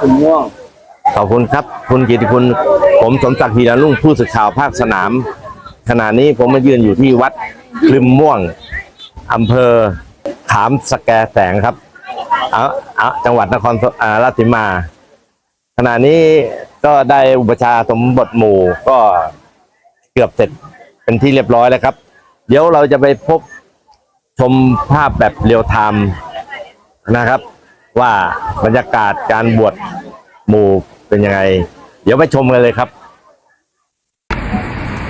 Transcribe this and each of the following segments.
คุณม่วง ขอบคุณครับ คุณกิติคุณ ผมสมศักดิ์พีระรุ่งผู้สื่อข่าวภาคสนาม ขณะนี้ผมมายืนอยู่ที่วัดคลึมม่วงอำเภอขามสแกแสงครับเอาเอาจังหวัดนครอ่าราชสีมา ขณะนี้ก็ได้อุปชาสมบทหมู่ก็เกือบเสร็จเป็นที่เรียบร้อยแล้วครับ เดี๋ยวเราจะไปพบชมภาพแบบเรียลไทม์นะครับ ว่าบรรยากาศการบวช หมู่เป็นยังไง เดี๋ยวไปชมกันเลยครับ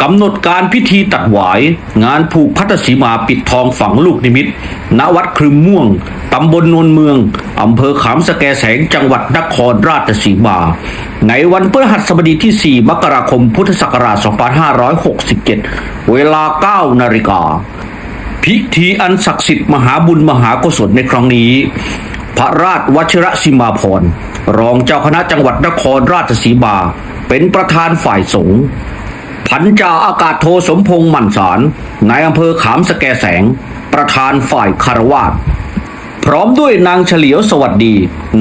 กำหนดการพิธีตัดหวาย งานผูกพัทธสีมาปิดทองฝังลูกนิมิตณวัดครึมม่วง ตำบลโนนเมือง อำเภอขามสแกแสงจังหวัดนครราชสีมา ในวันพฤหัสบดีที่ 4 มกราคมพุทธศักราช 2567 เวลา 9 นาฬิกา พิธีอันศักดิ์สิทธิ์มหาบุญมหากุศลในครั้งนี้ พระราชวชิรสิมาพร รองเจ้าคณะจังหวัดนครราชสีมา เป็นประธานฝ่ายสงฆ์พันจ่าอากาศโทสมพงษ์หมั่นสารนายอำเภอขามสแกแสง ประธานฝ่ายคารวาสพร้อมด้วยนางเฉลียวสวัสดี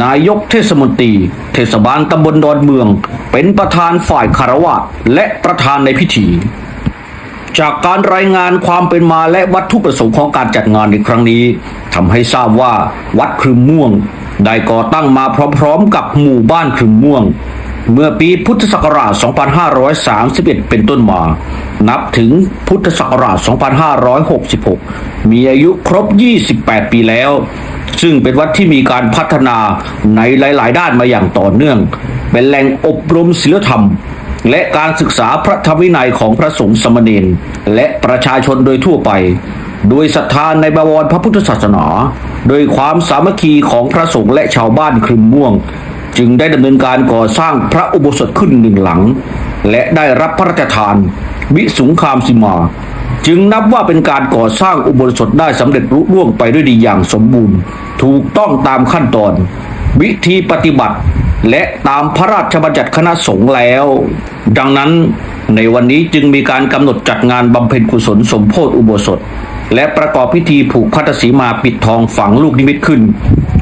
นายกเทศมนตรี เทศบาลตำบลดอนเมือง เป็นประธานฝ่ายคารวาสและประธานในพิธี จากการรายงานความเป็นมาและวัตถุประสงค์ของการจัดงานในครั้งนี้ทำให้ทราบว่าวัดครึมม่วง ได้ก่อตั้งมาพร้อมๆ กับหมู่บ้านครึมม่วง เมื่อปีพุทธศักราช 2531 เป็นต้นมา นับถึงพุทธศักราช 2566 มีอายุครบ 28 ปีแล้ว ซึ่งเป็นวัดที่มีการพัฒนาในหลาย ๆ ด้านมาอย่างต่อเนื่อง เป็นแหล่งอบรมศีลธรรม และการศึกษาพระธรรมวินัยของพระสงฆ์สมณีนและประชาชนโดยทั่วไป โดยศรัทธานในบวรพระพุทธศาสนา โดยความสามัคคีของพระสงฆ์และชาวบ้านครึมม่วง จึงได้ดำเนินการก่อสร้างพระอุโบสถขึ้นหนึ่งหลัง และได้รับพระราชทาน วิสุงคามสิมา จึงนับว่าเป็นการก่อสร้างอุโบสถได้สำเร็จรุ่ร่วงไปด้วยดีอย่างสมบูรณ์ ถูกต้องตามขั้นตอน วิธีปฏิบัติ และตามพระราชบัญญัติคณะสงฆ์แล้ว ดังนั้นในวันนี้จึงมีการกำหนดจัดงานบำเพ็ญกุศลสมโพธิอุโบสถ และประกอบพิธีผูกพัทธสีมาปิดทองฝังลูกนิมิตขึ้น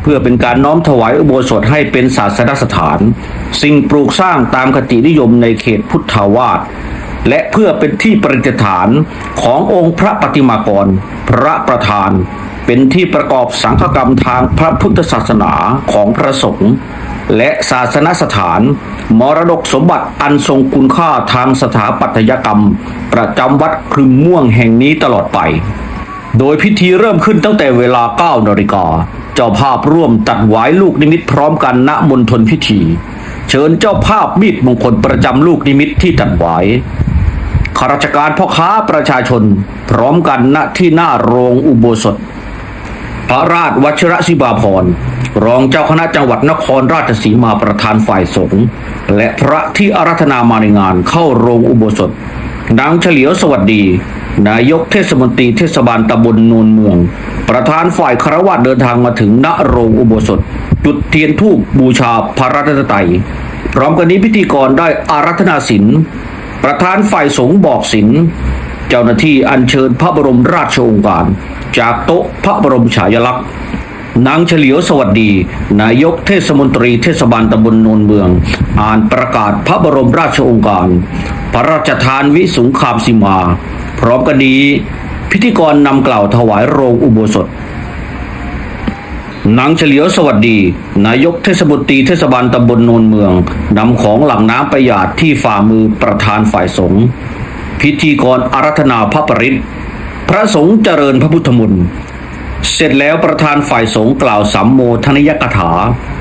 เพื่อเป็นการน้อมถวายอุโบสถให้เป็นศาสนสถาน สิ่งปลูกสร้างตามคตินิยมในเขตพุทธาวาสและเพื่อเป็นที่ประดิษฐานขององค์พระปฏิมากร พระประธาน เป็นที่ประกอบสังฆกรรมทางพระพุทธศาสนาของพระสงฆ์ และศาสนสถาน มรดกสมบัติอันทรงคุณค่าทางสถาปัตยกรรม ประจำวัดครึมม่วงแห่งนี้ตลอดไป โดยพิธีเริ่มขึ้นตั้งแต่เวลา 9นาฬิกา เจ้าภาพร่วมตัดหวายลูกนิมิตพร้อมกันณมณฑลพิธี เชิญเจ้าภาพมีดมงคลประจำลูกนิมิตที่ตัดหวายข้าราชการพ่อค้าประชาชน พร้อมกันณที่หน้าโรงอุโบสถ พระราชวัชรศิบาพร รองเจ้าคณะจังหวัดนครราชสีมาประธานฝ่ายสงฆ์และพระที่อารัธนามาในงานเข้าโรงอุโบสถนางเฉลียวสวัสดี นายกเทศมนตรีเทศบาลตำบลโนนเมือง ประธานฝ่ายคารวะเดินทางมาถึงณโรงอุโบสถ จุดเทียนธูปบูชาพระรัตนตรัยพร้อมกันนี้พิธีกรได้อารัธนาศิลประธานฝ่ายสงฆ์บอกศิลเจ้าหน้าที่อัญเชิญพระบรมราชโองการ จากโต๊ะพระบรมฉายาลักษณ์ นางเฉลียวสวัสดี นายกเทศมนตรีเทศบาลตำบลโนนเมือง อ่านประกาศพระบรมราชโองการ พระราชทานวิสุงคามสิมา พร้อมกันนี้ พิธีกรนำกล่าวถวายโรงอุโบสถนางเฉลียวสวัสดี นายกเทศมนตรีเทศบาลตำบลโนนเมืองนำของหลังน้ำประหยาดที่ฝ่ามือประธานฝ่ายสงฆ์พิธีกรอารัธนาพระปริตพระสงฆ์เจริญพระพุทธมนต์ เสร็จแล้วประธานฝ่ายสงฆ์กล่าวสัมโมทนิยกถา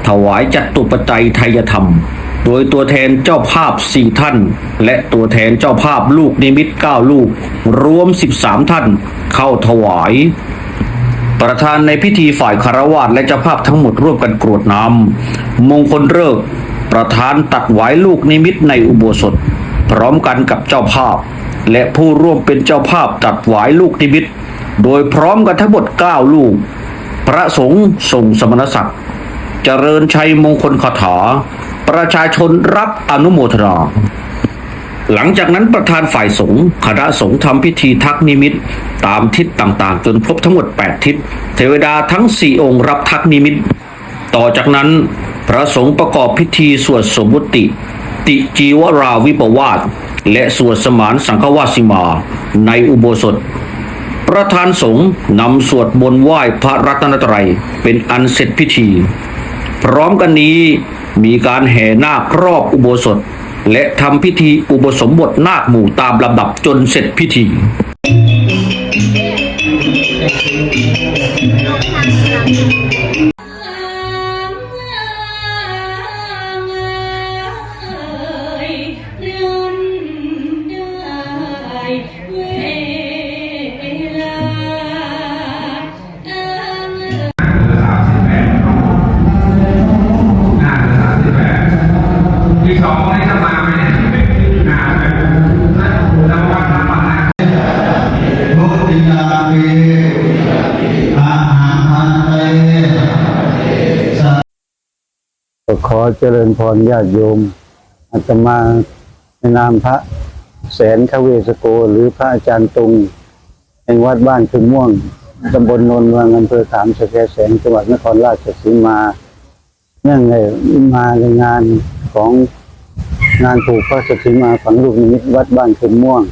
ถวายจัดตุปัจจัยไทยธรรม โดยตัวแทนเจ้าภาพสี่ท่าน และตัวแทนเจ้าภาพลูกนิมิตเก้าลูก รวม13ท่าน เข้าถวาย ประธานในพิธีฝ่ายคารวาสและเจ้าภาพทั้งหมดร่วมกันกรวดน้ำมงคลเลิกประธานตัดหวายลูกนิมิตในอุโบสถ พร้อมกันกับเจ้าภาพ และผู้ร่วมเป็นเจ้าภาพตัดหวายลูกนิมิต โดยพร้อมกันทั้งหมด 9 ลูก พระสงฆ์ทรงสมณศักดิ์เจริญชัยมงคลคาถา ประชาชนรับอนุโมทนา หลังจากนั้นประธานฝ่ายสงฆ์คณะสงฆ์ทำพิธีทักนิมิต ตามทิศต่างๆ จนครบทั้งหมด 8 ทิศ เทวดาทั้ง 4 องค์รับทักนิมิต ต่อจากนั้นพระสงฆ์ประกอบพิธีสวดสมมุติ ติจีวราวิปวาสและสวดสมานสังฆวาสิมา ในอุโบสถ ประธานสงฆ์นำสวดมนต์ไหว้พระรัตนตรัยเป็นอันเสร็จพิธี พร้อมกันนี้มีการแห่นาครอบอุโบสถ และทำพิธีอุปสมบทนาคหมู่ตามลำดับจนเสร็จพิธี ขอเจริญพรญาติโยมอาตมาในนามพระแสนขเวสโก หรือพระอาจารย์ตุงแห่งวัดบ้านคือม่วงตำบลโนนเมืองอำเภอขามสแกแสงจังหวัดนครราชสีมา เนื่องในมาในงานของงานผูกพระสถิมาฝังลูกนิมิตวัดบ้านคือม่วง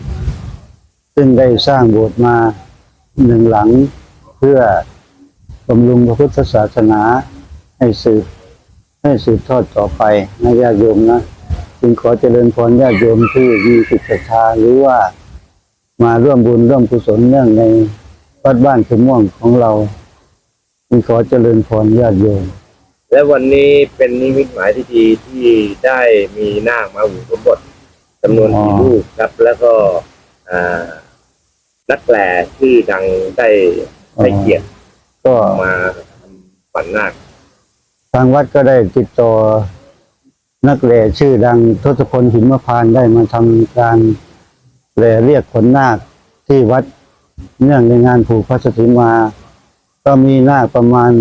ซึ่งได้สร้างโบสถ์มาหนึ่งหลังเพื่อบำรุงพระพุทธศาสนาให้สืบ ให้สืบทอดต่อไปนะญาติโยมนะจึงขอเจริญพรญาติโยมที่มีจิตศรัทธาหรือว่ามาร่วมบุญร่วมกุศลเนื่องในวัดบ้านคือม่วงของเราจึงขอเจริญพรญาติโยม และวันนี้เป็นนิมิตหมายที่ดีที่ได้มีนาคมาอุปสมบทจำนวนกี่อ๋อลูกครับ แล้วก็อ่านักแปลชื่อดังได้ได้เกียรติก็มาทำฝันนาค ทางวัดก็ได้ติดต่อนักแหล่ชื่อดังทศพลหินมพานได้มาทำการแหล่เรียกขนนาคที่วัดเนื่องในงานผูกพระสถิมา ก็มีนาคประมาณ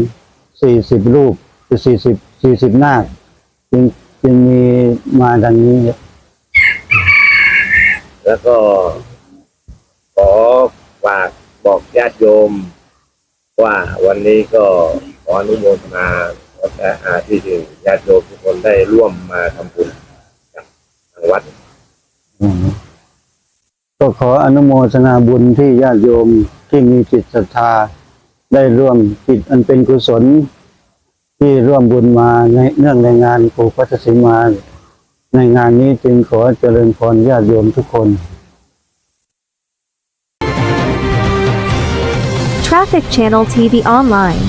สี่สิบรูปคือสี่สิบสี่สิบนาคจึงจึงมีมาดังนี้ แล้วก็ขอฝากบอกญาติโยม ว่าวันนี้ก็ขออนุโมทนา และอาที่ถึงญาติโยมทุกคนได้ร่วมมาทำบุญกับทางวัดอืมก็ขออนุโมทนาบุญที่ญาติโยมที่มีจิตศรัทธา ได้ร่วมจิตอันเป็นกุศล ที่ร่วมบุญมาในเนื่องในงานปลูกพัทสิมา ในงานนี้จึงขอเจริญพรญาติโยมทุกคน Traffic Channel TV Online